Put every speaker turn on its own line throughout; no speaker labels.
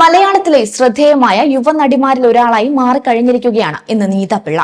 മലയാളത്തിലെ ശ്രദ്ധേയമായ യുവനടിമാരിൽ ഒരാളായി മാറിക്കഴിഞ്ഞിരിക്കുകയാണ് ഇന്ന് നീത പിള്ള.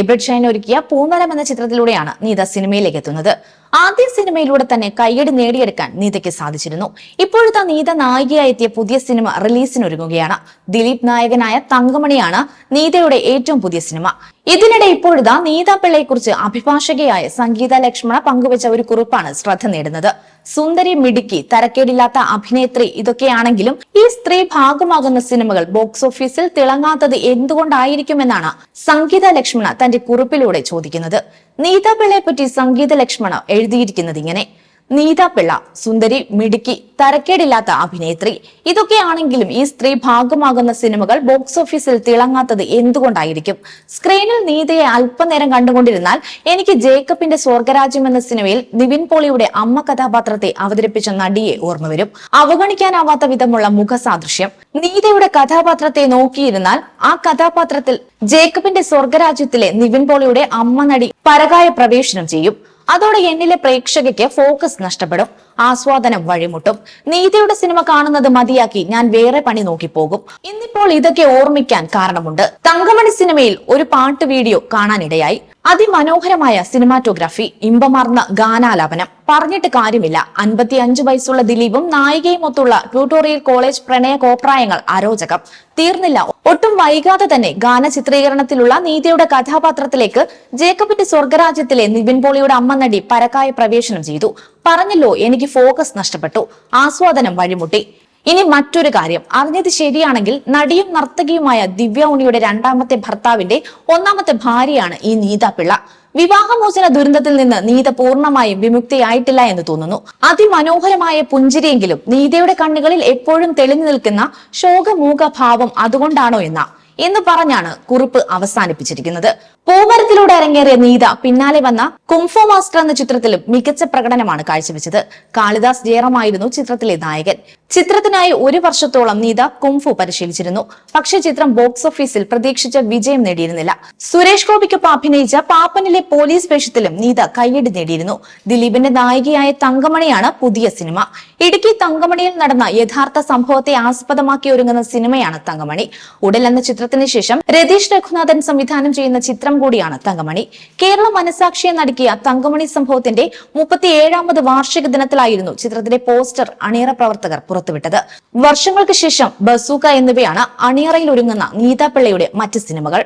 എബ്രിഡ് ഷൈൻ ഒരുക്കിയ പൂമരം എന്ന ചിത്രത്തിലൂടെയാണ് നീത സിനിമയിലേക്ക് എത്തുന്നത്. ആദ്യ സിനിമയിലൂടെ തന്നെ കയ്യടി നേടിയെടുക്കാൻ നീതയ്ക്ക് സാധിച്ചിരുന്നു. ഇപ്പോഴത്തെ നീത നായികയായി എത്തിയ പുതിയ സിനിമ റിലീസിനൊരുങ്ങുകയാണ്. ദിലീപ് നായകനായ തങ്കമണിയാണ് നീതയുടെ ഏറ്റവും പുതിയ സിനിമ. ഇതിനിടെ ഇപ്പോഴിതാ നീത കുറിച്ച് അഭിഭാഷകയായ സംഗീത ലക്ഷ്മണ പങ്കുവച്ച ഒരു കുറിപ്പാണ് ശ്രദ്ധ നേടുന്നത്. സുന്ദരി മിടുക്കി തരക്കേടില്ലാത്ത അഭിനേത്രി ഇതൊക്കെയാണെങ്കിലും ഈ സ്ത്രീ ഭാഗമാകുന്ന സിനിമകൾ ബോക്സ് ഓഫീസിൽ തിളങ്ങാത്തത് എന്തുകൊണ്ടായിരിക്കുമെന്നാണ് സംഗീത ലക്ഷ്മണ തന്റെ കുറിപ്പിലൂടെ ചോദിക്കുന്നത്. നീതാപിള്ളയെ പറ്റി സംഗീത ലക്ഷ്മണ എഴുതിയിരിക്കുന്നത് ഇങ്ങനെ. നീത പിള്ള സുന്ദരി മിടുക്കി തരക്കേടില്ലാത്ത അഭിനേത്രി. ഇതൊക്കെയാണെങ്കിലും ഈ സ്ത്രീ ഭാഗമാകുന്ന സിനിമകൾ ബോക്സ് ഓഫീസിൽ തിളങ്ങാത്തത് എന്തുകൊണ്ടായിരിക്കും? സ്ക്രീനിൽ നീതയെ അല്പനേരം കണ്ടുകൊണ്ടിരുന്നാൽ എനിക്ക് ജേക്കബിന്റെ സ്വർഗരാജ്യം എന്ന സിനിമയിൽ നിവിൻ പോളിയുടെ അമ്മ കഥാപാത്രത്തെ അവതരിപ്പിച്ച നടിയെ ഓർമ്മ വരും. അവഗണിക്കാനാവാത്ത വിധമുള്ള മുഖസാദൃശ്യം. നീതയുടെ കഥാപാത്രത്തെ നോക്കിയിരുന്നാൽ ആ കഥാപാത്രത്തിൽ ജേക്കബിന്റെ സ്വർഗരാജ്യത്തിലെ നിവിൻ പോളിയുടെ അമ്മ നടി പരകായ പ്രവേശനം ചെയ്യും. അതോടെ എന്നിലെ പ്രേക്ഷകയ്ക്ക് ഫോക്കസ് നഷ്ടപ്പെടും. ആസ്വാദനം വഴിമുട്ടും. നീതിയുടെ സിനിമ കാണുന്നത് മതിയാക്കി ഞാൻ വേറെ പണി നോക്കിപ്പോകും. ഇന്നിപ്പോൾ ഇതൊക്കെ ഓർമ്മിക്കാൻ കാരണമുണ്ട്. തങ്കമണി സിനിമയിൽ ഒരു പാട്ട് വീഡിയോ കാണാനിടയായി. അതിമനോഹരമായ സിനിമാറ്റോഗ്രാഫി ഇമ്പമാർന്ന ഗാനാലാപനം. പറഞ്ഞിട്ട് കാര്യമില്ല. അൻപത്തി അഞ്ച് വയസ്സുള്ള ദിലീപും നായികയും ഒത്തുള്ള ട്യൂട്ടോറിയൽ കോളേജ് പ്രണയ കോപ്രായങ്ങൾ അരോചകം തീർന്നില്ല. ഒട്ടും വൈകാതെ തന്നെ ഗാന ചിത്രീകരണത്തിലുള്ള നീതിയുടെ കഥാപാത്രത്തിലേക്ക് ജേക്കബിന്റെ സ്വർഗരാജ്യത്തിലെ നിവിൻ പോളിയുടെ അമ്മ നടി പരക്കായ പ്രവേശനം ചെയ്തു. പറഞ്ഞല്ലോ എനിക്ക് ഫോക്കസ് നഷ്ടപ്പെട്ടു. ആസ്വാദനം വഴിമുട്ടി. ഇനി മറ്റൊരു കാര്യം. അറിഞ്ഞത് ശരിയാണെങ്കിൽ നടിയും നർത്തകിയുമായ ദിവ്യ ഉണിയുടെ രണ്ടാമത്തെ ഭർത്താവിന്റെ ഒന്നാമത്തെ ഭാര്യയാണ് ഈ നീത പിള്ള. വിവാഹമോചന ദുരന്തത്തിൽ നിന്ന് നീത പൂർണമായും വിമുക്തിയായിട്ടില്ല എന്ന് തോന്നുന്നു. അതിമനോഹരമായ പുഞ്ചിരിയെങ്കിലും നീതയുടെ കണ്ണുകളിൽ എപ്പോഴും തെളിഞ്ഞു നിൽക്കുന്ന ശോകമൂക ഭാവം അതുകൊണ്ടാണോ എന്ന എന്ന് പറഞ്ഞാണ് കുറിപ്പ് അവസാനിപ്പിച്ചിരിക്കുന്നത്. പൂമരത്തിലൂടെ അരങ്ങേറിയ നീത പിന്നാലെ വന്ന കുംഫോ മാസ്റ്റർ എന്ന ചിത്രത്തിലും മികച്ച പ്രകടനമാണ് കാഴ്ചവെച്ചത്. കാളിദാസ് ജയറമായിരുന്നു ചിത്രത്തിലെ നായകൻ. ചിത്രത്തിനായി ഒരു വർഷത്തോളം നീത കുംഫു പരിശീലിച്ചിരുന്നു. പക്ഷേ ചിത്രം ബോക്സ് ഓഫീസിൽ പ്രതീക്ഷിച്ച വിജയം നേടിയിരുന്നില്ല. സുരേഷ് ഗോപിക്കൊപ്പം അഭിനയിച്ച പാപ്പനിലെ പോലീസ് വേഷത്തിലും നീത കയ്യടി നേടിയിരുന്നു. ദിലീപിന്റെ നായികയായ തങ്കമണിയാണ് പുതിയ സിനിമ. ഇടുക്കി തങ്കമണിയിൽ നടന്ന യഥാർത്ഥ സംഭവത്തെ ആസ്പദമാക്കി ഒരുങ്ങുന്ന സിനിമയാണ് തങ്കമണി. ഉടൽ എന്ന ചിത്രത്തിന് ശേഷം രതീഷ് രഘുനാഥൻ സംവിധാനം ചെയ്യുന്ന ചിത്രം കൂടിയാണ് തങ്കമണി. കേരള മനസാക്ഷിയെ നടുക്കിയ തങ്കമണി സംഭവത്തിന്റെ മുപ്പത്തിയേഴാമത് വാർഷിക ദിനത്തിലായിരുന്നു ചിത്രത്തിന്റെ പോസ്റ്റർ അണിയറ പ്രവർത്തകർ പുറത്തുവിട്ടത്. വർഷങ്ങൾക്ക് ശേഷം ബസൂക്ക എന്നിവയാണ് അണിയറയിൽ ഒരുങ്ങുന്ന നീതാപിള്ളയുടെ മറ്റ് സിനിമകൾ.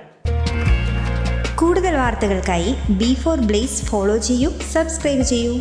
കൂടുതൽ വാർത്തകൾക്കായി ബി ഫോർ ബ്ലേസ് ഫോളോ ചെയ്യൂ സബ്സ്ക്രൈബ് ചെയ്യൂ.